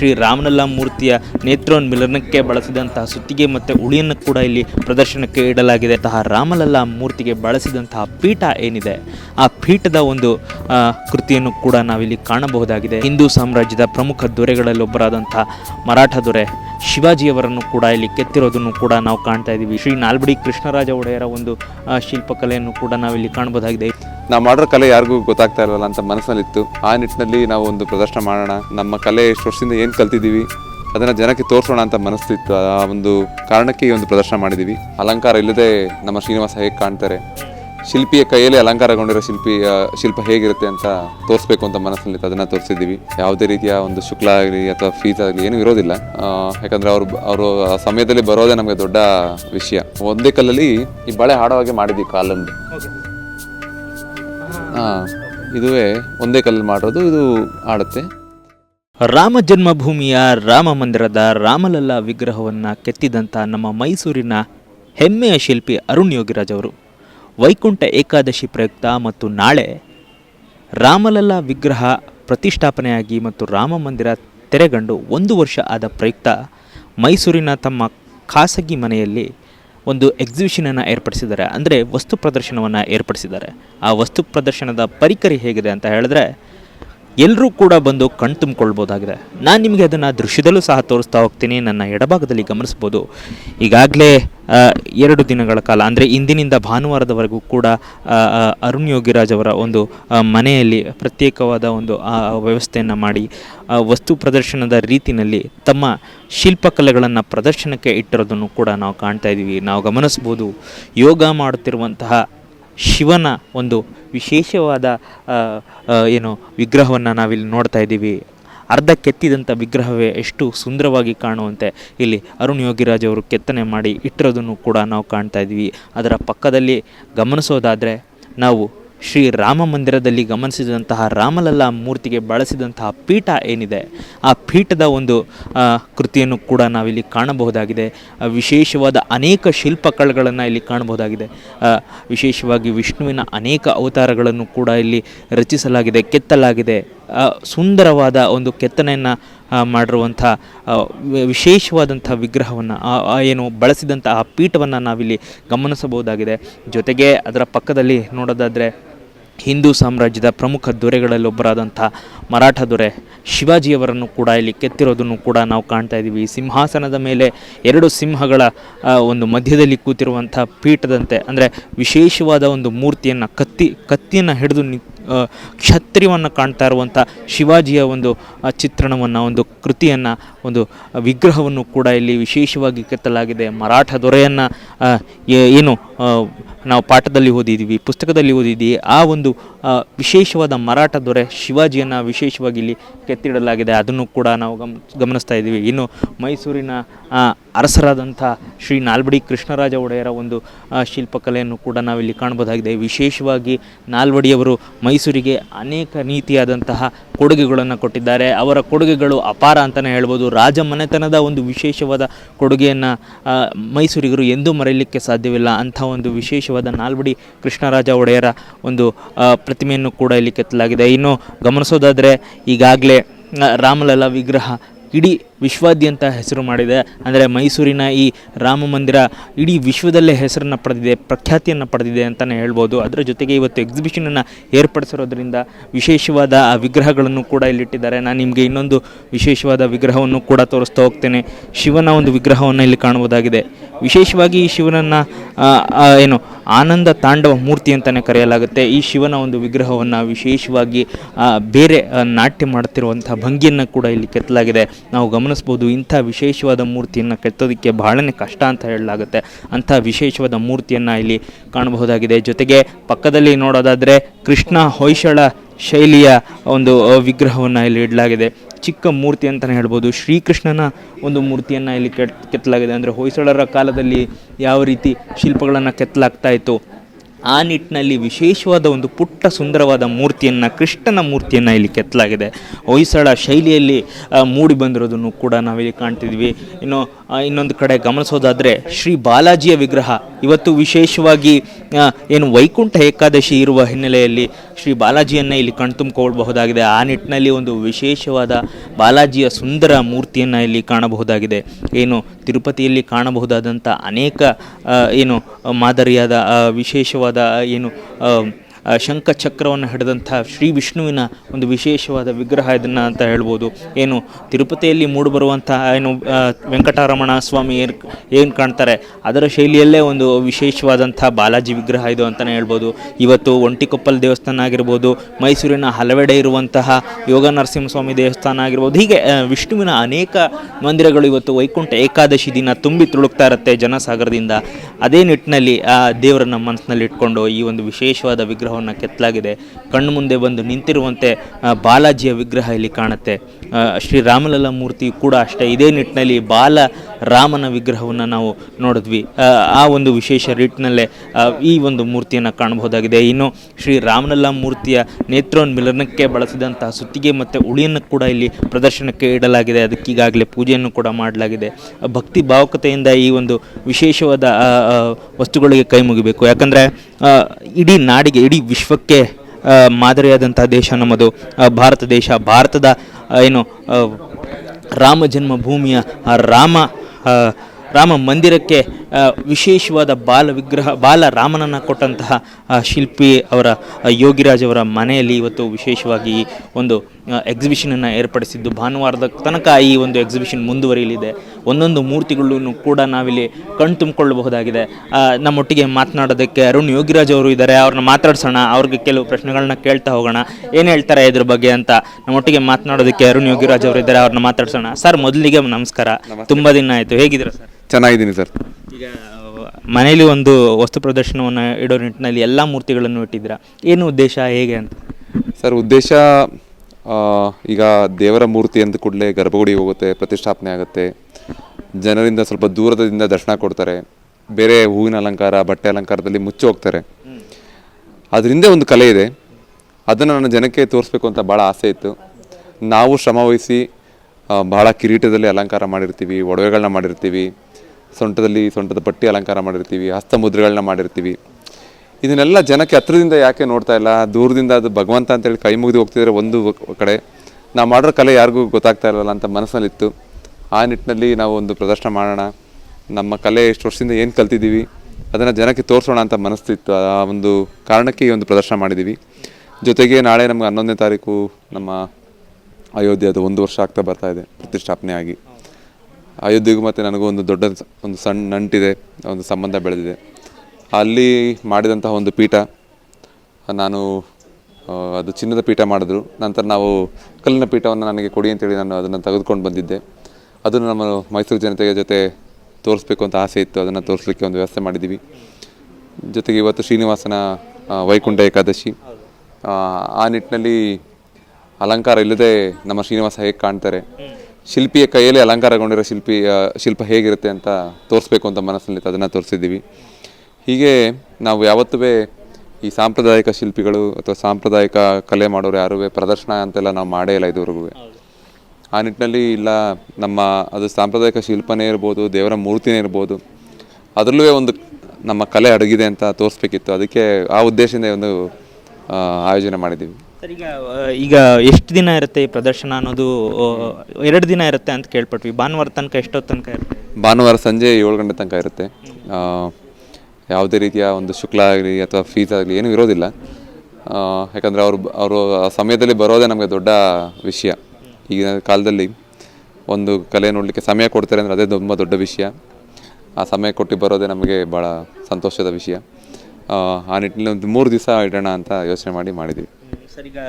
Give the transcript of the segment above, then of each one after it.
ಶ್ರೀ ರಾಮನಲ್ಲ ಮೂರ್ತಿಯ ನೇತ್ರೋನ್ಮಿಲನಕ್ಕೆ ಬಳಸಿದಂತಹ ಸುತ್ತಿಗೆ ಮತ್ತು ಉಳಿಯನ್ನು ಕೂಡ ಇಲ್ಲಿ ಪ್ರದರ್ಶನಕ್ಕೆ ಇಡಲಾಗಿದೆ. ಅಂತಹ ರಾಮಲಲ್ಲ ಮೂರ್ತಿಗೆ ಬಳಸಿದಂತಹ ಪೀಠ ಏನಿದೆ, ಆ ಪೀಠದ ಒಂದು ಕೃತಿಯನ್ನು ಕೂಡ ನಾವಿಲ್ಲಿ ಕಾಣಬಹುದಾಗಿದೆ. ಹಿಂದೂ ಸಾಮ್ರಾಜ್ಯದ ಪ್ರಮುಖ ದೊರೆಗಳಲ್ಲೊಬ್ಬರಾದಂತಹ ಮರಾಠ ದೊರೆ ಶಿವಾಜಿಯವರನ್ನು ಕೂಡ ಇಲ್ಲಿ ಕೆತ್ತಿರೋದನ್ನು ಕೂಡ ನಾವು ಕಾಣ್ತಾ ಇದ್ದೀವಿ. ಶ್ರೀ ನಾಲ್ಬಡಿ ಕೃಷ್ಣರಾಜ ಒಡೆಯರ ಒಂದು ಶಿಲ್ಪಕಲೆಯನ್ನು ಕೂಡ ನಾವಿಲ್ಲಿ ಕಾಣಬಹುದಾಗಿದೆ. ನಾವು ಮಾಡೋ ಕಲೆ ಯಾರಿಗೂ ಗೊತ್ತಾಗ್ತಾ ಇರಲ್ಲ ಅಂತ ಮನಸ್ಸಲ್ಲಿತ್ತು. ಆ ನಿಟ್ಟಿನಲ್ಲಿ ನಾವು ಒಂದು ಪ್ರದರ್ಶನ ಮಾಡೋಣ. ನಮ್ಮ ಕಲೆ ಎಷ್ಟು ವರ್ಷದಿಂದ ಏನು ಕಲ್ತಿದ್ದೀವಿ ಅದನ್ನು ಜನಕ್ಕೆ ತೋರಿಸೋಣ ಅಂತ ಮನಸ್ಸಿತ್ತು. ಆ ಒಂದು ಕಾರಣಕ್ಕೆ ಈ ಒಂದು ಪ್ರದರ್ಶನ ಮಾಡಿದ್ದೀವಿ ಅಲಂಕಾರ ಇಲ್ಲದೆ ನಮ್ಮ ಶ್ರೀನಿವಾಸ ಹೇಗೆ ಕಾಣ್ತಾರೆ, ಶಿಲ್ಪಿಯ ಕೈಯಲ್ಲಿ ಅಲಂಕಾರಗೊಂಡಿರೋ ಶಿಲ್ಪಿ ಶಿಲ್ಪ ಹೇಗಿರುತ್ತೆ ಅಂತ ತೋರಿಸ್ಬೇಕು ಅಂತ ಮನಸ್ಸಲ್ಲಿತ್ತು. ಅದನ್ನು ತೋರಿಸಿದ್ದೀವಿ ಯಾವುದೇ ರೀತಿಯ ಒಂದು ಶುಕ್ಲ ಆಗಲಿ ಅಥವಾ ಫೀಸ್ ಆಗಲಿ ಏನೂ ಇರೋದಿಲ್ಲ. ಯಾಕಂದರೆ ಅವರು ಅವರು ಸಮಯದಲ್ಲಿ ಬರೋದೇ ನಮಗೆ ದೊಡ್ಡ ವಿಷಯ. ಒಂದೇ ಕಲ್ಲಲ್ಲಿ ಈ ಬಳೆ ಹಾಡೋ ಹಾಗೆ ಮಾಡಿದ್ವಿ ಕಾಲೊಂದು ಇದುವೇ ಒಂದೇ ಕಲ್ಲಲ್ಲಿ ಮಾಡೋದು ಇದು ಆಡುತ್ತೆ. ರಾಮ ಜನ್ಮಭೂಮಿಯ ರಾಮ ಮಂದಿರದ ರಾಮಲಲ್ಲ ವಿಗ್ರಹವನ್ನು ಕೆತ್ತಿದಂಥ ನಮ್ಮ ಮೈಸೂರಿನ ಹೆಮ್ಮೆಯ ಶಿಲ್ಪಿ ಅರುಣ್ ಯೋಗಿರಾಜ್ ಅವರು. ವೈಕುಂಠ ಏಕಾದಶಿ ಪ್ರಯುಕ್ತ ಮತ್ತು ನಾಳೆ ರಾಮಲಲ್ಲ ವಿಗ್ರಹ ಪ್ರತಿಷ್ಠಾಪನೆಯಾಗಿ ಮತ್ತು ರಾಮ ಮಂದಿರ ತೆರೆಗಂಡು ಒಂದು ವರ್ಷ ಆದ ಪ್ರಯುಕ್ತ ಮೈಸೂರಿನ ತಮ್ಮ ಖಾಸಗಿ ಮನೆಯಲ್ಲಿ ಒಂದು ಎಕ್ಸಿಬಿಷನನ್ನು ಏರ್ಪಡಿಸಿದ್ದಾರೆ. ಅಂದರೆ ವಸ್ತು ಪ್ರದರ್ಶನವನ್ನು ಏರ್ಪಡಿಸಿದ್ದಾರೆ. ಆ ವಸ್ತು ಪ್ರದರ್ಶನದ ಪರಿಕರಿ ಹೇಗಿದೆ ಅಂತ ಹೇಳಿದ್ರೆ ಎಲ್ಲರೂ ಕೂಡ ಬಂದು ಕಣ್ ತುಂಬಿಕೊಳ್ಬೋದಾಗಿದೆ. ನಾನು ನಿಮಗೆ ಅದನ್ನು ದೃಶ್ಯದಲ್ಲೂ ಸಹ ತೋರಿಸ್ತಾ ಹೋಗ್ತೀನಿ. ನನ್ನ ಎಡಭಾಗದಲ್ಲಿ ಗಮನಿಸ್ಬೋದು. ಈಗಾಗಲೇ ಎರಡು ದಿನಗಳ ಕಾಲ, ಅಂದರೆ ಇಂದಿನಿಂದ ಭಾನುವಾರದವರೆಗೂ ಕೂಡ ಅರುಣ್ ಯೋಗಿರಾಜ್ ಅವರ ಒಂದು ಮನೆಯಲ್ಲಿ ಪ್ರತ್ಯೇಕವಾದ ಒಂದು ವ್ಯವಸ್ಥೆಯನ್ನು ಮಾಡಿ ವಸ್ತು ಪ್ರದರ್ಶನದ ರೀತಿಯಲ್ಲಿ ತಮ್ಮ ಶಿಲ್ಪಕಲೆಗಳನ್ನು ಪ್ರದರ್ಶನಕ್ಕೆ ಇಟ್ಟಿರೋದನ್ನು ಕೂಡ ನಾವು ಕಾಣ್ತಾ ಇದ್ದೀವಿ. ನಾವು ಗಮನಿಸ್ಬೋದು ಯೋಗ ಮಾಡುತ್ತಿರುವಂತಹ ಶಿವನ ಒಂದು ವಿಶೇಷವಾದ ಏನು ವಿಗ್ರಹವನ್ನು ನಾವಿಲ್ಲಿ ನೋಡ್ತಾ ಇದ್ದೀವಿ. ಅರ್ಧ ಕೆತ್ತಿದಂಥ ವಿಗ್ರಹವೇ ಎಷ್ಟು ಸುಂದರವಾಗಿ ಕಾಣುವಂತೆ. ಇಲ್ಲಿ ಅರುಣ್ ಯೋಗಿರಾಜ್ ಅವರು ಕೆತ್ತನೆ ಮಾಡಿ ಇಟ್ಟಿರೋದನ್ನು ಕೂಡ ನಾವು ಕಾಣ್ತಾ ಇದ್ದೀವಿ. ಅದರ ಪಕ್ಕದಲ್ಲಿ ಗಮನಿಸೋದಾದರೆ ನಾವು ಶ್ರೀ ರಾಮ ಮಂದಿರದಲ್ಲಿ ಗಮನಿಸಿದಂತಹ ರಾಮಲಲ್ಲಾ ಮೂರ್ತಿಗೆ ಬಳಸಿದಂತಹ ಪೀಠ ಏನಿದೆ, ಆ ಪೀಠದ ಒಂದು ಕೃತಿಯನ್ನು ಕೂಡ ನಾವಿಲ್ಲಿ ಕಾಣಬಹುದಾಗಿದೆ. ವಿಶೇಷವಾದ ಅನೇಕ ಶಿಲ್ಪಕಲೆಗಳನ್ನು ಇಲ್ಲಿ ಕಾಣಬಹುದಾಗಿದೆ. ವಿಶೇಷವಾಗಿ ವಿಷ್ಣುವಿನ ಅನೇಕ ಅವತಾರಗಳನ್ನು ಕೂಡ ಇಲ್ಲಿ ರಚಿಸಲಾಗಿದೆ, ಕೆತ್ತಲಾಗಿದೆ. ಸುಂದರವಾದ ಒಂದು ಕೆತ್ತನೆಯನ್ನು ಮಾಡಿರುವಂಥ ವಿಶೇಷವಾದಂಥ ವಿಗ್ರಹವನ್ನು ಏನು ಬಳಸಿದಂಥ ಆ ಪೀಠವನ್ನು ನಾವಿಲ್ಲಿ ಗಮನಿಸಬಹುದಾಗಿದೆ. ಜೊತೆಗೆ ಅದರ ಪಕ್ಕದಲ್ಲಿ ನೋಡೋದಾದರೆ ಹಿಂದೂ ಸಾಮ್ರಾಜ್ಯದ ಪ್ರಮುಖ ದೊರೆಗಳಲ್ಲೊಬ್ಬರಾದಂಥ ಮರಾಠ ದೊರೆ ಶಿವಾಜಿಯವರನ್ನು ಕೂಡ ಇಲ್ಲಿ ಕೆತ್ತಿರೋದನ್ನು ಕೂಡ ನಾವು ಕಾಣ್ತಾ ಇದ್ದೀವಿ. ಸಿಂಹಾಸನದ ಮೇಲೆ ಎರಡು ಸಿಂಹಗಳ ಒಂದು ಮಧ್ಯದಲ್ಲಿ ಕೂತಿರುವಂಥ ಪೀಠದಂತೆ, ಅಂದರೆ ವಿಶೇಷವಾದ ಒಂದು ಮೂರ್ತಿಯನ್ನು ಕತ್ತಿ, ಕತ್ತಿಯನ್ನು ಹಿಡಿದು ನಿ ಕ್ಷತ್ರಿಯವನ್ನು ಕಾಣ್ತಾ ಇರುವಂಥ ಶಿವಾಜಿಯ ಒಂದು ಚಿತ್ರಣವನ್ನು, ಒಂದು ಕೃತಿಯನ್ನು, ಒಂದು ವಿಗ್ರಹವನ್ನು ಕೂಡ ಇಲ್ಲಿ ವಿಶೇಷವಾಗಿ ಕೆತ್ತಲಾಗಿದೆ. ಮರಾಠ ದೊರೆಯನ್ನು ಏನು ನಾವು ಪಾಠದಲ್ಲಿ ಓದಿದ್ದೀವಿ, ಪುಸ್ತಕದಲ್ಲಿ ಓದಿದ್ದೀವಿ. ಆ ಒಂದು ವಿಶೇಷವಾದ ಮರಾಠ ದೊರೆ ಶಿವಾಜಿಯನ್ನು ವಿಶೇಷವಾಗಿ ಇಲ್ಲಿ ಕೆತ್ತಿಡಲಾಗಿದೆ. ಅದನ್ನು ಕೂಡ ನಾವು ಗಮ್, ಗಮನಿಸ್ತಾ ಇದ್ದೀವಿ. ಇನ್ನು ಮೈಸೂರಿನ ಅರಸರಾದಂಥ ಶ್ರೀ ನಾಲ್ಬಡಿ ಕೃಷ್ಣರಾಜ ಒಡೆಯರ ಒಂದು ಶಿಲ್ಪಕಲೆಯನ್ನು ಕೂಡ ನಾವಿಲ್ಲಿ ಕಾಣಬಹುದಾಗಿದೆ. ವಿಶೇಷವಾಗಿ ನಾಲ್ವಡಿಯವರು ಮೈಸೂರಿಗೆ ಅನೇಕ ರೀತಿಯಾದಂತಹ ಕೊಡುಗೆಗಳನ್ನು ಕೊಟ್ಟಿದ್ದಾರೆ. ಅವರ ಕೊಡುಗೆಗಳು ಅಪಾರ ಅಂತಲೇ ಹೇಳ್ಬೋದು. ರಾಜ ಮನೆತನದ ಒಂದು ವಿಶೇಷವಾದ ಕೊಡುಗೆಯನ್ನು ಮೈಸೂರಿಗರು ಎಂದೂ ಮರೆಯಲಿಕ್ಕೆ ಸಾಧ್ಯವಿಲ್ಲ. ಅಂಥ ಒಂದು ವಿಶೇಷವಾದ ನಾಲ್ವಡಿ ಕೃಷ್ಣರಾಜ ಒಡೆಯರ ಒಂದು ಪ್ರತಿಮೆಯನ್ನು ಕೂಡ ಇಲ್ಲಿ ಕೆತ್ತಲಾಗಿದೆ. ಇನ್ನು ಗಮನಿಸೋದಾದರೆ ಈಗಾಗಲೇ ರಾಮಲಲ್ಲ ವಿಗ್ರಹ ಇಡೀ ವಿಶ್ವಾದ್ಯಂತ ಹೆಸರು ಮಾಡಿದೆ. ಅಂದರೆ ಮೈಸೂರಿನ ಈ ರಾಮ ಮಂದಿರ ಇಡೀ ವಿಶ್ವದಲ್ಲೇ ಹೆಸರನ್ನು ಪಡೆದಿದೆ, ಪ್ರಖ್ಯಾತಿಯನ್ನು ಪಡೆದಿದೆ ಅಂತಲೇ ಹೇಳ್ಬೋದು. ಅದರ ಜೊತೆಗೆ ಇವತ್ತು ಎಕ್ಸಿಬಿಷನನ್ನು ಏರ್ಪಡಿಸಿರೋದ್ರಿಂದ ವಿಶೇಷವಾದ ಆ ವಿಗ್ರಹಗಳನ್ನು ಕೂಡ ಇಲ್ಲಿಟ್ಟಿದ್ದಾರೆ. ನಾನು ನಿಮಗೆ ಇನ್ನೊಂದು ವಿಶೇಷವಾದ ವಿಗ್ರಹವನ್ನು ಕೂಡ ತೋರಿಸ್ತಾ ಹೋಗ್ತೇನೆ. ಶಿವನ ಒಂದು ವಿಗ್ರಹವನ್ನು ಇಲ್ಲಿ ಕಾಣಬಹುದಾಗಿದೆ. ವಿಶೇಷವಾಗಿ ಈ ಶಿವನನ್ನು ಏನು, ಆನಂದ ತಾಂಡವ ಮೂರ್ತಿ ಅಂತಲೇ ಕರೆಯಲಾಗುತ್ತೆ. ಈ ಶಿವನ ಒಂದು ವಿಗ್ರಹವನ್ನು ವಿಶೇಷವಾಗಿ ಬೇರೆ ನಾಟ್ಯ ಮಾಡ್ತಿರುವಂಥ ಭಂಗಿಯನ್ನು ಕೂಡ ಇಲ್ಲಿ ಕೆತ್ತಲಾಗಿದೆ. ನಾವು ಗಮನಿಸ್ಬೋದು ಇಂಥ ವಿಶೇಷವಾದ ಮೂರ್ತಿಯನ್ನು ಕೆತ್ತೋದಕ್ಕೆ ಬಹಳನೇ ಕಷ್ಟ ಅಂತ ಹೇಳಲಾಗುತ್ತೆ. ಅಂಥ ವಿಶೇಷವಾದ ಮೂರ್ತಿಯನ್ನು ಇಲ್ಲಿ ಕಾಣಬಹುದಾಗಿದೆ. ಜೊತೆಗೆ ಪಕ್ಕದಲ್ಲಿ ನೋಡೋದಾದರೆ ಕೃಷ್ಣ ಹೊಯ್ಸಳ ಶೈಲಿಯ ಒಂದು ವಿಗ್ರಹವನ್ನು ಇಲ್ಲಿ ಇಡಲಾಗಿದೆ. ಚಿಕ್ಕ ಮೂರ್ತಿ ಅಂತಲೇ ಹೇಳ್ಬೋದು. ಶ್ರೀಕೃಷ್ಣನ ಒಂದು ಮೂರ್ತಿಯನ್ನು ಇಲ್ಲಿ ಕೆತ್ ಕೆತ್ತಲಾಗಿದೆ. ಅಂದರೆ ಹೊಯ್ಸಳರ ಕಾಲದಲ್ಲಿ ಯಾವ ರೀತಿ ಶಿಲ್ಪಗಳನ್ನು ಕೆತ್ತಲಾಗ್ತಾ ಇತ್ತು ಆ ನಿಟ್ಟಿನಲ್ಲಿ ವಿಶೇಷವಾದ ಒಂದು ಪುಟ್ಟ ಸುಂದರವಾದ ಮೂರ್ತಿಯನ್ನು, ಕೃಷ್ಣನ ಮೂರ್ತಿಯನ್ನು ಇಲ್ಲಿ ಕೆತ್ತಲಾಗಿದೆ. ಹೊಯ್ಸಳ ಶೈಲಿಯಲ್ಲಿ ಮೂಡಿ ಬಂದಿರೋದನ್ನು ಕೂಡ ನಾವಿಲ್ಲಿ ಕಾಣ್ತಿದ್ವಿ. ಇನ್ನು ಇನ್ನೊಂದು ಕಡೆ ಗಮನಿಸೋದಾದರೆ ಶ್ರೀ ಬಾಲಾಜಿಯ ವಿಗ್ರಹ ಇವತ್ತು ವಿಶೇಷವಾಗಿ ಏನು ವೈಕುಂಠ ಏಕಾದಶಿ ಇರುವ ಹಿನ್ನೆಲೆಯಲ್ಲಿ ಶ್ರೀ ಬಾಲಾಜಿಯನ್ನು ಇಲ್ಲಿ ಕಣ್ತುಂಬಿಕೊಳ್ಳಬಹುದಾಗಿದೆ. ಆ ನಿಟ್ಟಿನಲ್ಲಿ ಒಂದು ವಿಶೇಷವಾದ ಬಾಲಾಜಿಯ ಸುಂದರ ಮೂರ್ತಿಯನ್ನು ಇಲ್ಲಿ ಕಾಣಬಹುದಾಗಿದೆ. ಏನು, ತಿರುಪತಿಯಲ್ಲಿ ಕಾಣಬಹುದಾದಂಥ ಅನೇಕ ಏನು ಮಾದರಿಯಾದ ವಿಶೇಷವಾದ ಏನು ಶಂಖ ಚಕ್ರವನ್ನು ಹಿಡಿದಂಥ ಶ್ರೀ ವಿಷ್ಣುವಿನ ಒಂದು ವಿಶೇಷವಾದ ವಿಗ್ರಹ ಇದನ್ನು ಅಂತ ಹೇಳ್ಬೋದು. ಏನು, ತಿರುಪತಿಯಲ್ಲಿ ಮೂಡಿಬರುವಂಥ ಏನು ವೆಂಕಟರಮಣ ಸ್ವಾಮಿ ಏನು ಏನು ಕಾಣ್ತಾರೆ, ಅದರ ಶೈಲಿಯಲ್ಲೇ ಒಂದು ವಿಶೇಷವಾದಂಥ ಬಾಲಾಜಿ ವಿಗ್ರಹ ಇದು ಅಂತಲೇ ಹೇಳ್ಬೋದು. ಇವತ್ತು ಒಂಟಿಕೊಪ್ಪಲ್ ದೇವಸ್ಥಾನ ಆಗಿರ್ಬೋದು, ಮೈಸೂರಿನ ಹಲವೆಡೆ ಇರುವಂತಹ ಯೋಗ ನರಸಿಂಹಸ್ವಾಮಿ ದೇವಸ್ಥಾನ ಆಗಿರ್ಬೋದು, ಹೀಗೆ ವಿಷ್ಣುವಿನ ಅನೇಕ ಮಂದಿರಗಳು ಇವತ್ತು ವೈಕುಂಠ ಏಕಾದಶಿ ದಿನ ತುಂಬಿ ತುಳುಕ್ತಾ ಇರುತ್ತೆ ಜನಸಾಗರದಿಂದ. ಅದೇ ನಿಟ್ಟಿನಲ್ಲಿ, ಆ, ದೇವರನ್ನ ಮನಸ್ಸಿನಲ್ಲಿ ಇಟ್ಕೊಂಡು ಈ ಒಂದು ವಿಶೇಷವಾದ ವಿಗ್ರಹವನ್ನು ಕೆತ್ತಲಾಗಿದೆ. ಕಣ್ಣು ಮುಂದೆ ಬಂದು ನಿಂತಿರುವಂತೆ ಬಾಲಾಜಿಯ ವಿಗ್ರಹ ಇಲ್ಲಿ ಕಾಣುತ್ತೆ. ಶ್ರೀ ರಾಮಲಲ್ಲ ಮೂರ್ತಿ ಕೂಡ ಅಷ್ಟೇ ಇದೇ ನಿಟ್ಟಿನಲ್ಲಿ ಬಾಲ ರಾಮನ ವಿಗ್ರಹವನ್ನು ನಾವು ನೋಡಿದ್ವಿ. ಆ, ಒಂದು ವಿಶೇಷ ರೀಟ್ನಲ್ಲೇ ಈ ಒಂದು ಮೂರ್ತಿಯನ್ನು ಕಾಣಬಹುದಾಗಿದೆ. ಇನ್ನು ಶ್ರೀ ರಾಮಲಲ್ಲ ಮೂರ್ತಿಯ ನೇತ್ರೋನ್ಮಿಲನಕ್ಕೆ ಬಳಸಿದಂತಹ ಸುತ್ತಿಗೆ ಮತ್ತು ಉಳಿಯನ್ನು ಕೂಡ ಇಲ್ಲಿ ಪ್ರದರ್ಶನಕ್ಕೆ ಇಡಲಾಗಿದೆ. ಅದಕ್ಕೀಗಾಗಲೇ ಪೂಜೆಯನ್ನು ಕೂಡ ಮಾಡಲಾಗಿದೆ. ಭಕ್ತಿ ಭಾವುಕತೆಯಿಂದ ಈ ಒಂದು ವಿಶೇಷವಾದ ವಸ್ತುಗಳಿಗೆ ಕೈ ಮುಗಿಬೇಕು. ಯಾಕಂದರೆ ಇಡೀ ನಾಡಿಗೆ ಇಡೀ ವಿಶ್ವಕ್ಕೆ ಮಾದರಿಯಾದಂಥ ದೇಶ ನಮ್ಮದು. ಭಾರತ ದೇಶ. ಭಾರತದ ಏನು ರಾಮ ಜನ್ಮಭೂಮಿಯ ರಾಮ ರಾಮ ಮಂದಿರಕ್ಕೆ ವಿಶೇಷವಾದ ಬಾಲ ವಿಗ್ರಹ ಬಾಲ ರಾಮನನ್ನು ಕೊಟ್ಟಂತಹ ಶಿಲ್ಪಿ ಅವರ ಯೋಗಿರಾಜ್ ಅವರ ಮನೆಯಲ್ಲಿ ಇವತ್ತು ವಿಶೇಷವಾಗಿ ಒಂದು ಎಕ್ಸಿಬಿಷನನ್ನು ಏರ್ಪಡಿಸಿದ್ದು. ಭಾನುವಾರದ ತನಕ ಈ ಒಂದು ಎಕ್ಸಿಬಿಷನ್ ಮುಂದುವರಿಯಲಿದೆ. ಒಂದೊಂದು ಮೂರ್ತಿಗಳನ್ನು ಕೂಡ ನಾವಿಲ್ಲಿ ಕಣ್ ತುಂಬಿಕೊಳ್ಳಬಹುದಾಗಿದೆ. ಆ, ನಮ್ಮೊಟ್ಟಿಗೆ ಮಾತನಾಡೋದಕ್ಕೆ ಅರುಣ್ ಯೋಗಿರಾಜ್ ಅವರು ಇದ್ದಾರೆ. ಅವ್ರನ್ನ ಮಾತಾಡ್ಸೋಣ. ಅವ್ರಿಗೆ ಕೆಲವು ಪ್ರಶ್ನೆಗಳನ್ನ ಕೇಳ್ತಾ ಹೋಗೋಣ. ಏನು ಹೇಳ್ತಾರೆ ಇದ್ರ ಬಗ್ಗೆ ಅಂತ ನಮ್ಮೊಟ್ಟಿಗೆ ಮಾತನಾಡೋದಕ್ಕೆ ಅರುಣ್ ಯೋಗಿರಾಜ್ ಅವರು ಇದ್ದಾರೆ. ಅವ್ರನ್ನ ಮಾತಾಡ್ಸೋಣ. ಸರ್ ಮೊದಲಿಗೆ ನಮಸ್ಕಾರ. ತುಂಬ ದಿನ ಆಯಿತು. ಹೇಗಿದ್ದೀರಾ ಸರ್? ಚೆನ್ನಾಗಿದ್ದೀನಿ ಸರ್. ಈಗ ಮನೆಯಲ್ಲಿ ಒಂದು ವಸ್ತು ಪ್ರದರ್ಶನವನ್ನು ಇಡೋ ನಿಟ್ಟಿನಲ್ಲಿ ಎಲ್ಲ ಮೂರ್ತಿಗಳನ್ನು ಇಟ್ಟಿದ್ದೀರ? ಏನು ಉದ್ದೇಶ ಹೇಗೆ ಅಂತ? ಸರ್ ಉದ್ದೇಶ ಆ, ಈಗ ದೇವರ ಮೂರ್ತಿ ಅಂದ ಕೂಡಲೇ ಗರ್ಭಗುಡಿ ಹೋಗುತ್ತೆ ಪ್ರತಿಷ್ಠಾಪನೆ ಆಗುತ್ತೆ. ಜನರಿಂದ ಸ್ವಲ್ಪ ದೂರದಿಂದ ದರ್ಶನ ಕೊಡ್ತಾರೆ. ಬೇರೆ ಹೂವಿನ ಅಲಂಕಾರ ಬಟ್ಟೆ ಅಲಂಕಾರದಲ್ಲಿ ಮುಚ್ಚಿ ಹೋಗ್ತಾರೆ. ಅದರಿಂದ ಒಂದು ಕಲೆ ಇದೆ. ಅದನ್ನು ನನ್ನ ಜನಕ್ಕೆ ತೋರಿಸ್ಬೇಕು ಅಂತ ಭಾಳ ಆಸೆ ಇತ್ತು. ನಾವು ಶ್ರಮವಹಿಸಿ ಭಾಳ ಬಹಳ ಕಿರೀಟದಲ್ಲಿ ಅಲಂಕಾರ ಮಾಡಿರ್ತೀವಿ ಒಡವೆಗಳನ್ನ ಮಾಡಿರ್ತೀವಿ. ಸೊಂಟದಲ್ಲಿ ಸೊಂಟದ ಪಟ್ಟಿ ಅಲಂಕಾರ ಮಾಡಿರ್ತೀವಿ ಹಸ್ತಮುದ್ರೆಗಳನ್ನ ಮಾಡಿರ್ತೀವಿ. ಇದನ್ನೆಲ್ಲ ಜನಕ್ಕೆ ಹತ್ರದಿಂದ ಯಾಕೆ ನೋಡ್ತಾ ಇಲ್ಲ? ದೂರದಿಂದ ಅದು ಭಗವಂತ ಅಂತೇಳಿ ಕೈ ಮುಗಿದು ಹೋಗ್ತಿದ್ರೆ ಒಂದು ಕಡೆ. ನಾವು ಮಾಡಿರೋ ಕಲೆ ಯಾರಿಗೂ ಗೊತ್ತಾಗ್ತಾ ಇರಲ್ಲ ಅಂತ ಮನಸ್ಸಲ್ಲಿತ್ತು. ಆ ನಿಟ್ಟಿನಲ್ಲಿ ನಾವು ಒಂದು ಪ್ರದರ್ಶನ ಮಾಡೋಣ. ನಮ್ಮ ಕಲೆ ಎಷ್ಟು ವರ್ಷದಿಂದ ಏನು ಕಲ್ತಿದ್ದೀವಿ, ಅದನ್ನು ಜನಕ್ಕೆ ತೋರಿಸೋಣ ಅಂತ ಮನಸ್ಸಿತ್ತು. ಆ ಒಂದು ಕಾರಣಕ್ಕೆ ಈ ಒಂದು ಪ್ರದರ್ಶನ ಮಾಡಿದ್ದೀವಿ. ಜೊತೆಗೆ ನಾಳೆ ನಮ್ಗೆ ಹನ್ನೊಂದನೇ ತಾರೀಕು ನಮ್ಮ ಅಯೋಧ್ಯೆ ಅದು ಒಂದು ವರ್ಷ ಆಗ್ತಾ ಬರ್ತಾ ಇದೆ ಪ್ರತಿಷ್ಠಾಪನೆ ಆಗಿ ಅಯೋಧ್ಯೆಗೂ ಮತ್ತು ನನಗೂ ಒಂದು ದೊಡ್ಡ ಒಂದು ಸಣ್ಣ ನಂಟಿದೆ ಒಂದು ಸಂಬಂಧ ಬೆಳೆದಿದೆ. ಅಲ್ಲಿ ಮಾಡಿದಂತಹ ಒಂದು ಪೀಠ ನಾನು ಅದು ಚಿನ್ನದ ಪೀಠ ಮಾಡಿದ್ರು. ನಂತರ ನಾವು ಕಲ್ಲಿನ ಪೀಠವನ್ನು ನನಗೆ ಕೊಡಿ ಅಂತೇಳಿ ನಾನು ಅದನ್ನು ತೆಗೆದುಕೊಂಡು ಬಂದಿದ್ದೆ. ಅದನ್ನು ನಮ್ಮ ಮೈಸೂರು ಜನತೆಯ ಜೊತೆ ತೋರಿಸ್ಬೇಕು ಅಂತ ಆಸೆ ಇತ್ತು. ಅದನ್ನು ತೋರಿಸ್ಲಿಕ್ಕೆ ಒಂದು ವ್ಯವಸ್ಥೆ ಮಾಡಿದ್ದೀವಿ. ಜೊತೆಗೆ ಇವತ್ತು ಶ್ರೀನಿವಾಸನ ವೈಕುಂಠ ಏಕಾದಶಿ. ಆ, ನಿಟ್ಟಿನಲ್ಲಿ ಅಲಂಕಾರ ಇಲ್ಲದೆ ನಮ್ಮ ಶ್ರೀನಿವಾಸ ಹೇಗೆ ಕಾಣ್ತಾರೆ? ಶಿಲ್ಪಿಯ ಕೈಯಲ್ಲಿ ಅಲಂಕಾರಗೊಂಡಿರೋ ಶಿಲ್ಪಿ ಶಿಲ್ಪ ಹೇಗಿರುತ್ತೆ ಅಂತ ತೋರಿಸ್ಬೇಕು ಅಂತ ಮನಸ್ಸಲ್ಲಿ ಅದನ್ನು ತೋರಿಸಿದ್ದೀವಿ. ಹೀಗೆ ನಾವು ಯಾವತ್ತೂ ಈ ಸಾಂಪ್ರದಾಯಿಕ ಶಿಲ್ಪಿಗಳು ಅಥವಾ ಸಾಂಪ್ರದಾಯಿಕ ಕಲೆ ಮಾಡೋರು ಯಾರೂ ಪ್ರದರ್ಶನ ಅಂತೆಲ್ಲ ನಾವು ಮಾಡೇ ಇಲ್ಲ ಇದುವರೆಗೂ. ಆ ನಿಟ್ಟಿನಲ್ಲಿ ಇಲ್ಲ, ನಮ್ಮ ಅದು ಸಾಂಪ್ರದಾಯಿಕ ಶಿಲ್ಪನೇ ಇರ್ಬೋದು, ದೇವರ ಮೂರ್ತಿನೇ ಇರ್ಬೋದು ಅದರಲ್ಲೂ ಒಂದು ನಮ್ಮ ಕಲೆ ಅಡಗಿದೆ ಅಂತ ತೋರಿಸ್ಬೇಕಿತ್ತು. ಅದಕ್ಕೆ ಆ ಉದ್ದೇಶದಿಂದ ಒಂದು ಆಯೋಜನೆ ಮಾಡಿದ್ದೀವಿ. ಸರ್ ಈಗ ಈಗ ಎಷ್ಟು ದಿನ ಇರುತ್ತೆ ಈ ಪ್ರದರ್ಶನ ಅನ್ನೋದು ಎರಡು ದಿನ ಇರುತ್ತೆ ಅಂತ ಕೇಳ್ಪಟ್ವಿ. ಭಾನುವಾರ ತನಕ ಎಷ್ಟೊತ್ತು ತನಕ ಇರುತ್ತೆ? ಭಾನುವಾರ ಸಂಜೆ ಏಳು ಗಂಟೆ ತನಕ ಇರುತ್ತೆ. ಯಾವುದೇ ರೀತಿಯ ಒಂದು ಶುಕ್ಲ ಆಗಲಿ ಅಥವಾ ಫೀಸ್ ಆಗಲಿ ಏನೂ ಇರೋದಿಲ್ಲ. ಆ, ಯಾಕಂದರೆ ಅವರು ಅವರು ಆ ಸಮಯದಲ್ಲಿ ಬರೋದೇ ನಮಗೆ ದೊಡ್ಡ ವಿಷಯ. ಈಗಿನ ಕಾಲದಲ್ಲಿ ಒಂದು ಕಲೆ ನೋಡಲಿಕ್ಕೆ ಸಮಯ ಕೊಡ್ತಾರೆ ಅಂದರೆ ಅದೇ ತುಂಬ ದೊಡ್ಡ ವಿಷಯ. ಆ ಸಮಯ ಕೊಟ್ಟು ಬರೋದೇ ನಮಗೆ ಭಾಳ ಸಂತೋಷದ ವಿಷಯ. ಆ ನಿಟ್ಟಿನಲ್ಲಿ ಒಂದು ಮೂರು ದಿವಸ ಇಡೋಣ ಅಂತ ಯೋಚನೆ ಮಾಡಿ ಮಾಡಿದ್ವಿ. ಸರ್ ಈಗ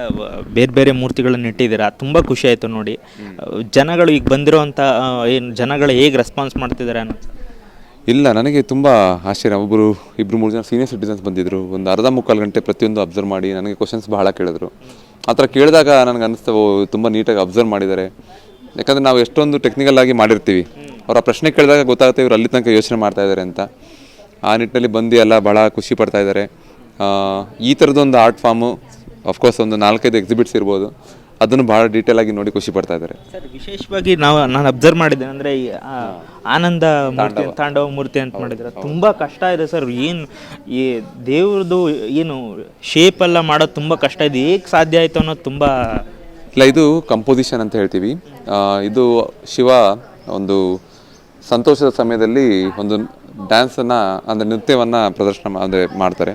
ಬೇರೆ ಬೇರೆ ಮೂರ್ತಿಗಳನ್ನು ಇಟ್ಟಿದ್ದೀರಾ? ತುಂಬ ಖುಷಿ ಆಯಿತು ನೋಡಿ. ಜನಗಳು ಈಗ ಬಂದಿರೋವಂಥ ಏನು ಜನಗಳು ಹೇಗೆ ರೆಸ್ಪಾನ್ಸ್ ಮಾಡ್ತಿದ್ದಾರೆ ಅನ್ನೋ ಇಲ್ಲ ನನಗೆ ತುಂಬ ಆಶ್ಚರ್ಯ. ಒಬ್ಬರು ಇಬ್ಬರು ಮೂರು ಜನ ಸೀನಿಯರ್ ಸಿಟಿಸನ್ಸ್ ಬಂದಿದ್ದರು ಒಂದು ಅರ್ಧ ಮುಕ್ಕಾಲು ಗಂಟೆ ಪ್ರತಿಯೊಂದು ಅಬ್ಸರ್ವ್ ಮಾಡಿ ನನಗೆ ಕ್ವಶನ್ಸ್ ಬಹಳ ಕೇಳಿದ್ರು. ಆ ಥರ ಕೇಳಿದಾಗ ನನಗೆ ಅನಿಸ್ತವೆ ಓ, ತುಂಬ ನೀಟಾಗಿ ಅಬ್ಸರ್ವ್ ಮಾಡಿದ್ದಾರೆ. ಯಾಕಂದರೆ ನಾವು ಎಷ್ಟೊಂದು ಟೆಕ್ನಿಕಲ್ ಆಗಿ ಮಾಡಿರ್ತೀವಿ. ಅವರ ಪ್ರಶ್ನೆ ಕೇಳಿದಾಗ ಗೊತ್ತಾಗುತ್ತೆ ಇವರು ಅಲ್ಲಿ ತನಕ ಯೋಚನೆ ಮಾಡ್ತಾ ಇದ್ದಾರೆ ಅಂತ. ಆ ನಿಟ್ಟಿನಲ್ಲಿ ಬಂದು ಎಲ್ಲ ಭಾಳ ಖುಷಿ ಪಡ್ತಾ ಇದ್ದಾರೆ ಆ, ಈ ಥರದೊಂದು ಆರ್ಟ್ ಫಾರ್ಮು ಅಫ್ಕೋರ್ಸ್ ಒಂದು ನಾಲ್ಕೈದು ಎಕ್ಸಿಬಿಟ್ಸ್ ಇರ್ಬೋದು. ಅದನ್ನು ಭಾಳ ಡೀಟೇಲ್ ಆಗಿ ನೋಡಿ ಖುಷಿ ಪಡ್ತಾ ಇದ್ದಾರೆ. ಸರ್ ವಿಶೇಷವಾಗಿ ನಾವು ನಾನು ಅಬ್ಸರ್ವ್ ಮಾಡಿದ್ದೆ ಅಂದರೆ ಆನಂದ ಮೂರ್ತಿ ತಾಂಡವ. ಮೂರ್ತಿ ಅಂತ ಮಾಡಿದ್ರೆ ತುಂಬ ಕಷ್ಟ ಇದೆ ಸರ್. ಏನು ಈ ದೇವ್ರದ್ದು ಏನು ಶೇಪ್ ಎಲ್ಲ ಮಾಡೋದು ತುಂಬ ಕಷ್ಟ ಇದೆ. ಹೇಗೆ ಸಾಧ್ಯ ಆಯಿತು ಅನ್ನೋದು ತುಂಬ ಇಲ್ಲ ಇದು ಕಂಪೋಸಿಷನ್ ಅಂತ ಹೇಳ್ತೀವಿ. ಇದು ಶಿವ ಒಂದು ಸಂತೋಷದ ಸಮಯದಲ್ಲಿ ಒಂದು ಡ್ಯಾನ್ಸನ್ನು ಅಂದರೆ ನೃತ್ಯವನ್ನು ಪ್ರದರ್ಶನ ಅಂದರೆ ಮಾಡ್ತಾರೆ.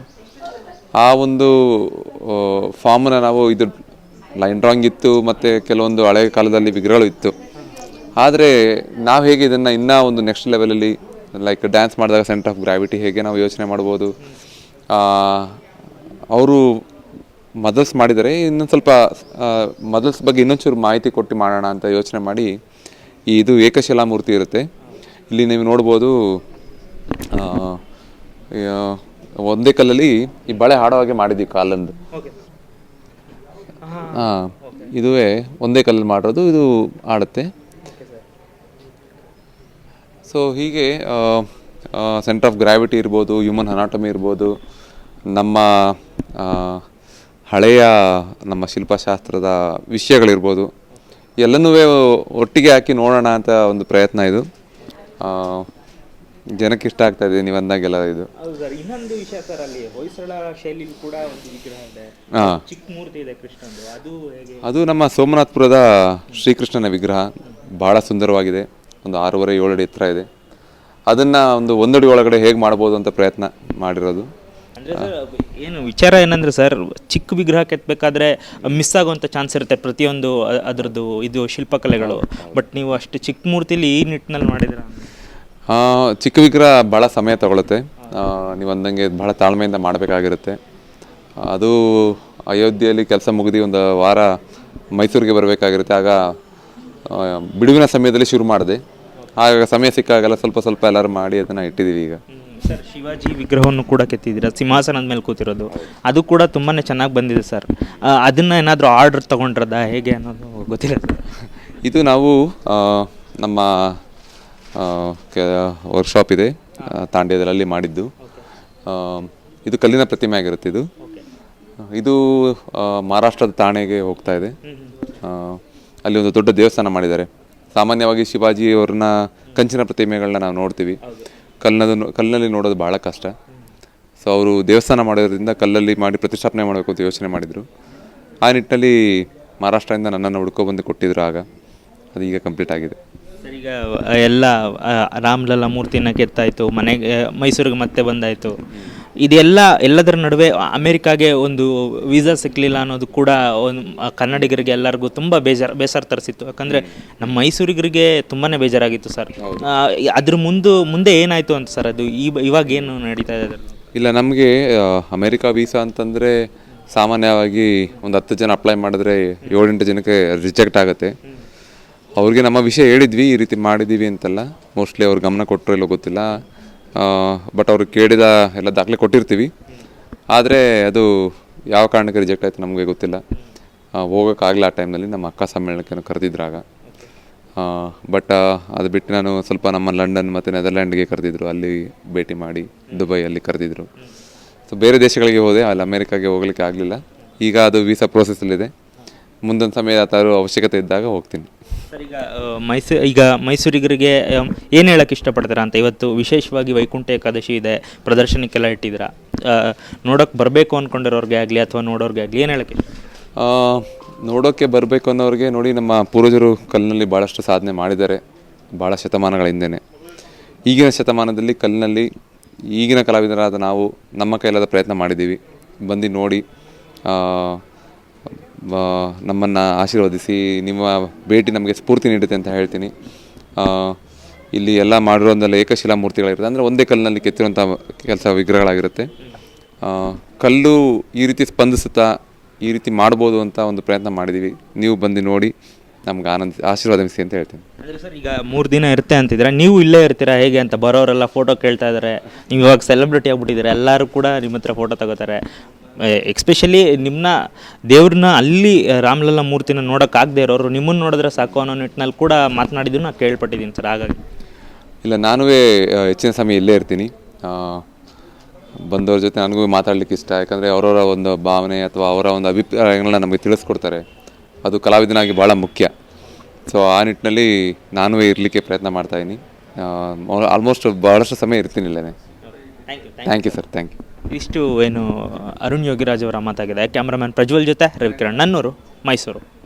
ಆ ಒಂದು ಫಾರ್ಮನ್ನ ನಾವು ಇದು ಲೈನ್ ಡ್ರಾಯಿಂಗ್ ಇತ್ತು, ಮತ್ತು ಕೆಲವೊಂದು ಹಳೆ ಕಾಲದಲ್ಲಿ ವಿಗ್ರಹಗಳು ಇತ್ತು. ಆದರೆ ನಾವು ಹೇಗೆ ಇದನ್ನು ಇನ್ನೂ ಒಂದು ನೆಕ್ಸ್ಟ್ ಲೆವೆಲಲ್ಲಿ ಲೈಕ್ ಡ್ಯಾನ್ಸ್ ಮಾಡಿದಾಗ ಸೆಂಟರ್ ಆಫ್ ಗ್ರಾವಿಟಿ ಹೇಗೆ ನಾವು ಯೋಚನೆ ಮಾಡ್ಬೋದು. ಅವರು ಮದಲ್ಸ್ ಮಾಡಿದರೆ ಇನ್ನೊಂದು ಸ್ವಲ್ಪ ಮದಲ್ಸ್ ಬಗ್ಗೆ ಇನ್ನೊಂಚೂರು ಮಾಹಿತಿ ಕೊಟ್ಟು ಮಾಡೋಣ ಅಂತ ಯೋಚನೆ ಮಾಡಿ ಇದು ಏಕಶಿಲಾ ಮೂರ್ತಿ ಇರುತ್ತೆ. ಇಲ್ಲಿ ನೀವು ನೋಡ್ಬೋದು ಒಂದೇ ಕಲ್ಲಲ್ಲಿ ಈ ಬಳೆ ಹಾಡೋ ಹಾಗೆ ಮಾಡಿದ್ದೀವಿ ಕಾಲಂದು ಹಾಂ ಇದುವೇ ಒಂದೇ ಕಲ್ಲಲ್ಲಿ ಮಾಡಿರೋದು ಇದು ಆಡುತ್ತೆ. ಸೊ ಹೀಗೆ ಸೆಂಟರ್ ಆಫ್ ಗ್ರಾವಿಟಿ ಇರ್ಬೋದು ಹ್ಯೂಮನ್ ಅನಾಟಮಿ ಇರ್ಬೋದು ನಮ್ಮ ಹಳೆಯ ನಮ್ಮ ಶಿಲ್ಪಶಾಸ್ತ್ರದ ವಿಷಯಗಳಿರ್ಬೋದು ಎಲ್ಲನೂ ಒಟ್ಟಿಗೆ ಹಾಕಿ ನೋಡೋಣ ಅಂತ ಒಂದು ಪ್ರಯತ್ನ ಇದು. ಜನಕ್ಕೆ ಇಷ್ಟ ಆಗ್ತಾ ಇದೆ ನೀವು ಅಂದಾಗೆಲ್ಲ ಇದು. ಹೌದು ಸರ್ ಇನ್ನೊಂದು ವಿಷಯ ಸರ್ ಅಲ್ಲಿ ಹೊಯ್ಸಳ ಕೂಡ ಒಂದು ವಿಗ್ರಹ ಇದೆ. ಹಾಂ. ಚಿಕ್ಕ ಮೂರ್ತಿ ಇದೆ ಕೃಷ್ಣಂದು ಅದು ಹೇಗೆ? ಅದು ನಮ್ಮ ಸೋಮನಾಥ್ಪುರದ ಶ್ರೀಕೃಷ್ಣನ ವಿಗ್ರಹ. ಭಾಳ ಸುಂದರವಾಗಿದೆ ಒಂದು ಆರೂವರೆ ಏಳು ಅಡಿ ಎತ್ತರ ಇದೆ. ಅದನ್ನು ಒಂದು ಒಂದಡಿ ಒಳಗಡೆ ಹೇಗೆ ಮಾಡ್ಬೋದು ಅಂತ ಪ್ರಯತ್ನ ಮಾಡಿರೋದು. ಅಂದ್ರೆ ಸರ್ ಏನು ವಿಚಾರ ಏನಂದ್ರೆ ಸರ್ ಚಿಕ್ಕ ವಿಗ್ರಹ ಕೆತ್ತಬೇಕಾದ್ರೆ ಮಿಸ್ ಆಗುವಂಥ ಚಾನ್ಸ್ ಇರುತ್ತೆ ಪ್ರತಿಯೊಂದು ಅದರದ್ದು ಅದ್ರದ್ದು ಇದು ಶಿಲ್ಪಕಲೆಗಳು. ಬಟ್ ನೀವು ಅಷ್ಟು ಚಿಕ್ಕ ಮೂರ್ತಿಲಿ ಈ ನಿಟ್ಟಿನಲ್ಲಿ ಮಾಡಿದ್ರ ಚಿಕ್ಕ ವಿಗ್ರಹ ಭಾಳ ಸಮಯ ತಗೊಳುತ್ತೆ. ನೀವು ಅಂದಂಗೆ ಭಾಳ ತಾಳ್ಮೆಯಿಂದ ಮಾಡಬೇಕಾಗಿರುತ್ತೆ. ಅದು ಅಯೋಧ್ಯೆಯಲ್ಲಿ ಕೆಲಸ ಮುಗಿದು ಒಂದು ವಾರ ಮೈಸೂರಿಗೆ ಬರಬೇಕಾಗಿರುತ್ತೆ. ಆಗ ಬಿಡುವಿನ ಸಮಯದಲ್ಲಿ ಶುರು ಮಾಡಿದೆ. ಆಗ ಸಮಯ ಸಿಕ್ಕಾಗೆಲ್ಲ ಸ್ವಲ್ಪ ಸ್ವಲ್ಪ ಎಲ್ಲರೂ ಮಾಡಿ ಅದನ್ನು ಇಟ್ಟಿದ್ದೀವಿ ಈಗ. ಸರ್ ಶಿವಾಜಿ ವಿಗ್ರಹವನ್ನು ಕೂಡ ಕೆತ್ತಿದ್ದೀರಾ? ಸಿಂಹಾಸನದ ಮೇಲೆ ಕೂತಿರೋದು. ಅದು ಕೂಡ ತುಂಬಾ ಚೆನ್ನಾಗಿ ಬಂದಿದೆ ಸರ್. ಅದನ್ನು ಏನಾದರೂ ಆರ್ಡರ್ ತೊಗೊಂಡ್ರದ ಹೇಗೆ ಅನ್ನೋದು ಗೊತ್ತಿಲ್ಲ ಸರ್. ಇದು ನಾವು ನಮ್ಮ ವರ್ಕ್ಶಾಪ್ ಇದೆ. ತಾಂಡ್ಯದಲ್ಲಿ ಮಾಡಿದ್ದು. ಇದು ಕಲ್ಲಿನ ಪ್ರತಿಮೆ ಆಗಿರುತ್ತೆ ಇದು. ಇದು ಮಹಾರಾಷ್ಟ್ರದ ತಾಣೆಗೆ ಹೋಗ್ತಾ ಇದೆ. ಅಲ್ಲಿ ಒಂದು ದೊಡ್ಡ ದೇವಸ್ಥಾನ ಮಾಡಿದ್ದಾರೆ. ಸಾಮಾನ್ಯವಾಗಿ ಶಿವಾಜಿ ಅವ್ರನ್ನ ಕಂಚಿನ ಪ್ರತಿಮೆಗಳನ್ನ ನಾವು ನೋಡ್ತೀವಿ. ಕಲ್ಲದು ಕಲ್ಲಿನಲ್ಲಿ ನೋಡೋದು ಭಾಳ ಕಷ್ಟ. ಸೊ ಅವರು ದೇವಸ್ಥಾನ ಮಾಡೋದ್ರಿಂದ ಕಲ್ಲಲ್ಲಿ ಮಾಡಿ ಪ್ರತಿಷ್ಠಾಪನೆ ಮಾಡಬೇಕು ಅಂತ ಯೋಚನೆ ಮಾಡಿದರು. ಆ ನಿಟ್ಟಿನಲ್ಲಿ ಮಹಾರಾಷ್ಟ್ರದಿಂದ ನನ್ನನ್ನು ಹುಡ್ಕೊಬಂದು ಕೊಟ್ಟಿದ್ರು ಆಗ. ಅದು ಈಗ ಕಂಪ್ಲೀಟ್ ಆಗಿದೆ. ಸರ್ ಈಗ ಎಲ್ಲ ರಾಮ್ಲಲ್ಲ ಮೂರ್ತಿನ ಕೆತ್ತಾಯಿತು ಮನೆಗೆ ಮೈಸೂರಿಗೆ ಮತ್ತೆ ಬಂದಾಯಿತು. ಇದೆಲ್ಲ ಎಲ್ಲದರ ನಡುವೆ ಅಮೆರಿಕಾಗೆ ಒಂದು ವೀಸಾ ಸಿಕ್ಕಲಿಲ್ಲ ಅನ್ನೋದು ಕೂಡ ಒಂದು ಕನ್ನಡಿಗರಿಗೆ ಎಲ್ಲರಿಗೂ ತುಂಬ ಬೇಜಾರು ಬೇಸರ ತರಿಸಿತ್ತು. ಯಾಕಂದರೆ ನಮ್ಮ ಮೈಸೂರಿಗರಿಗೆ ತುಂಬಾ ಬೇಜಾರಾಗಿತ್ತು ಸರ್. ಅದ್ರ ಮುಂದೆ ಮುಂದೆ ಏನಾಯಿತು ಅಂತ ಸರ್ ಅದು? ಈ ಇವಾಗ ಏನು ನಡೀತಾ ಇದೆ ಇಲ್ಲ ನಮಗೆ ಅಮೇರಿಕಾ ವೀಸಾ ಅಂತಂದರೆ ಸಾಮಾನ್ಯವಾಗಿ ಒಂದು ಹತ್ತು ಜನ ಅಪ್ಲೈ ಮಾಡಿದ್ರೆ ಏಳೆಂಟು ಜನಕ್ಕೆ ರಿಜೆಕ್ಟ್ ಆಗುತ್ತೆ. ಅವ್ರಿಗೆ ನಮ್ಮ ವಿಷಯ ಹೇಳಿದ್ವಿ, ಈ ರೀತಿ ಮಾಡಿದ್ದೀವಿ ಅಂತೆಲ್ಲ. ಮೋಸ್ಟ್ಲಿ ಅವ್ರು ಗಮನ ಕೊಟ್ಟರು ಇಲ್ಲೋ ಗೊತ್ತಿಲ್ಲ. ಬಟ್ ಅವ್ರಿಗೆ ಕೇಳಿದ ಎಲ್ಲ ದಾಖಲೆ ಕೊಟ್ಟಿರ್ತೀವಿ. ಆದರೆ ಅದು ಯಾವ ಕಾರಣಕ್ಕೆ ರಿಜೆಕ್ಟ್ ಆಯಿತು ನಮಗೆ ಗೊತ್ತಿಲ್ಲ. ಹೋಗೋಕ್ಕಾಗಲ್ಲ ಆ ಟೈಮ್ನಲ್ಲಿ ನಮ್ಮ ಅಕ್ಕ ಸಮ್ಮೇಳನಕ್ಕೆ ಕರೆದಿದ್ರಾಗ ಬಟ್ ಅದು ಬಿಟ್ಟು ನಾನು ಸ್ವಲ್ಪ ನಮ್ಮ ಲಂಡನ್ ಮತ್ತು ನೆದರ್ಲ್ಯಾಂಡ್ಗೆ ಕರೆದಿದ್ರು. ಅಲ್ಲಿ ಭೇಟಿ ಮಾಡಿ ದುಬೈಯಲ್ಲಿ ಕರೆದಿದ್ರು. ಸೊ ಬೇರೆ ದೇಶಗಳಿಗೆ ಹೋದೆ. ಅಲ್ಲಿ ಅಮೇರಿಕಾಗೆ ಹೋಗ್ಲಿಕ್ಕೆ ಆಗಲಿಲ್ಲ. ಈಗ ಅದು ವೀಸಾ ಪ್ರೋಸೆಸ್ಸಲ್ಲಿದೆ ಮುಂದೊಂದು ಸಮಯ ಆ ಅವಶ್ಯಕತೆ ಇದ್ದಾಗ ಹೋಗ್ತೀನಿ. ಸರ್, ಈಗ ಮೈಸೂ, ಈಗ ಮೈಸೂರಿಗರಿಗೆ ಏನು ಹೇಳಕ್ಕೆ ಇಷ್ಟಪಡ್ತೀರಾ ಅಂತ? ಇವತ್ತು ವಿಶೇಷವಾಗಿ ವೈಕುಂಠ ಏಕಾದಶಿ ಇದೆ, ಪ್ರದರ್ಶನಕ್ಕೆಲ್ಲ ಇಟ್ಟಿದ್ದೀರಾ? ನೋಡೋಕೆ ಬರಬೇಕು ಅಂದ್ಕೊಂಡಿರೋರಿಗೆ ಆಗಲಿ ಅಥವಾ ನೋಡೋರಿಗೆ ಆಗಲಿ, ಏನು ಹೇಳಕ್ಕೆ ನೋಡೋಕ್ಕೆ ಬರಬೇಕು ಅನ್ನೋರಿಗೆ ನೋಡಿ, ನಮ್ಮ ಪೂರ್ವಜರು ಕಲ್ಲಿನಲ್ಲಿ ಭಾಳಷ್ಟು ಸಾಧನೆ ಮಾಡಿದ್ದಾರೆ ಭಾಳ ಶತಮಾನಗಳ ಹಿಂದೆನೇ. ಈಗಿನ ಶತಮಾನದಲ್ಲಿ ಕಲ್ಲಿನಲ್ಲಿ ಈಗಿನ ಕಲಾವಿದರಾದ ನಾವು ನಮ್ಮ ಕೈಲಾದ ಪ್ರಯತ್ನ ಮಾಡಿದ್ದೀವಿ. ಬಂದು ನೋಡಿ ನಮ್ಮನ್ನು ಆಶೀರ್ವದಿಸಿ, ನಿಮ್ಮ ಭೇಟಿ ನಮಗೆ ಸ್ಫೂರ್ತಿ ನೀಡುತ್ತೆ ಅಂತ ಹೇಳ್ತೀನಿ. ಇಲ್ಲಿ ಎಲ್ಲ ಮಾಡಿರೋದೆಲ್ಲ ಏಕಶಿಲಾ ಮೂರ್ತಿಗಳಿರುತ್ತೆ ಅಂದರೆ ಒಂದೇ ಕಲ್ಲಿನಲ್ಲಿ ಕೆತ್ತಿರುವಂಥ ಕೆಲಸ ವಿಗ್ರಹಗಳಾಗಿರುತ್ತೆ. ಕಲ್ಲು ಈ ರೀತಿ ಸ್ಪಂದಿಸುತ್ತಾ ಈ ರೀತಿ ಮಾಡ್ಬೋದು ಅಂತ ಒಂದು ಪ್ರಯತ್ನ ಮಾಡಿದ್ದೀವಿ ನೀವು ಬಂದು ನೋಡಿ ನಮ್ಗೆ ಆನಂದ ಆಶೀರ್ವಾದಿಸಿ ಅಂತ ಹೇಳ್ತೀನಿ. ಅಂದರೆ ಸರ್, ಈಗ ಮೂರು ದಿನ ಇರುತ್ತೆ ಅಂತಿದ್ರೆ ನೀವು ಇಲ್ಲೇ ಇರ್ತೀರಾ? ಹೇಗೆ ಅಂತ? ಬರೋರೆಲ್ಲ ಫೋಟೋ ಕೇಳ್ತಾ ಇದ್ದಾರೆ ನೀವು ಇವಾಗ ಸೆಲೆಬ್ರಿಟಿ ಆಗ್ಬಿಟ್ಟಿದ್ದೀರಾ? ಎಲ್ಲರೂ ಕೂಡ ನಿಮ್ಮ ಹತ್ರ ಫೋಟೋ ತಗೋತಾರೆ. ಎಕ್ಸ್ಪೆಷಲಿ ನಿಮ್ಮನ್ನ ದೇವ್ರನ್ನ ಅಲ್ಲಿ ರಾಮಲಲ್ಲ ಮೂರ್ತಿನ ನೋಡೋಕ್ಕಾಗದೇ ಇರೋರು ನಿಮ್ಮನ್ನು ನೋಡಿದ್ರೆ ಸಾಕು ಅನ್ನೋ ನಿಟ್ಟಿನಲ್ಲಿ ಕೂಡ ಮಾತನಾಡಿದ್ದು ನಾನು ಕೇಳ್ಪಟ್ಟಿದ್ದೀನಿ ಸರ್ ಹಾಗಾಗಿ. ಇಲ್ಲ ನಾನೂ ಹೆಚ್ಚಿನ ಸಮಯ ಇಲ್ಲೇ ಇರ್ತೀನಿ. ಬಂದವ್ರ ಜೊತೆ ನನಗೂ ಮಾತಾಡ್ಲಿಕ್ಕೆ ಇಷ್ಟ ಯಾಕಂದರೆ ಅವರವರ ಒಂದು ಭಾವನೆ ಅಥವಾ ಅವರ ಒಂದು ಅಭಿಪ್ರಾಯಗಳನ್ನ ನಮಗೆ ತಿಳಿಸ್ಕೊಡ್ತಾರೆ. ಅದು ಕಲಾವಿದನಾಗಿ ಭಾಳ ಮುಖ್ಯ. ಸೊ ಆ ನಿಟ್ಟಿನಲ್ಲಿ ನಾನು ಇರಲಿಕ್ಕೆ ಪ್ರಯತ್ನ ಮಾಡ್ತಾ ಇದ್ದೀನಿ. ಆಲ್ಮೋಸ್ಟ್ ಭಾಳಷ್ಟು ಸಮಯ ಇರ್ತೀನಿ ಇಲ್ಲೇ thank you sir thank you ಇಷ್ಟು ಏನು ಅರುಣ್ ಯೋಗಿರಾಜ್ ಅವರ ಮಾತಾಗಿದೆ. ಕ್ಯಾಮ್ರಾಮನ್ ಪ್ರಜ್ವಲ್ ಜೊತೆ ರವಿಕಿರಣ್ ನನ್ನೂರು ಮೈಸೂರು.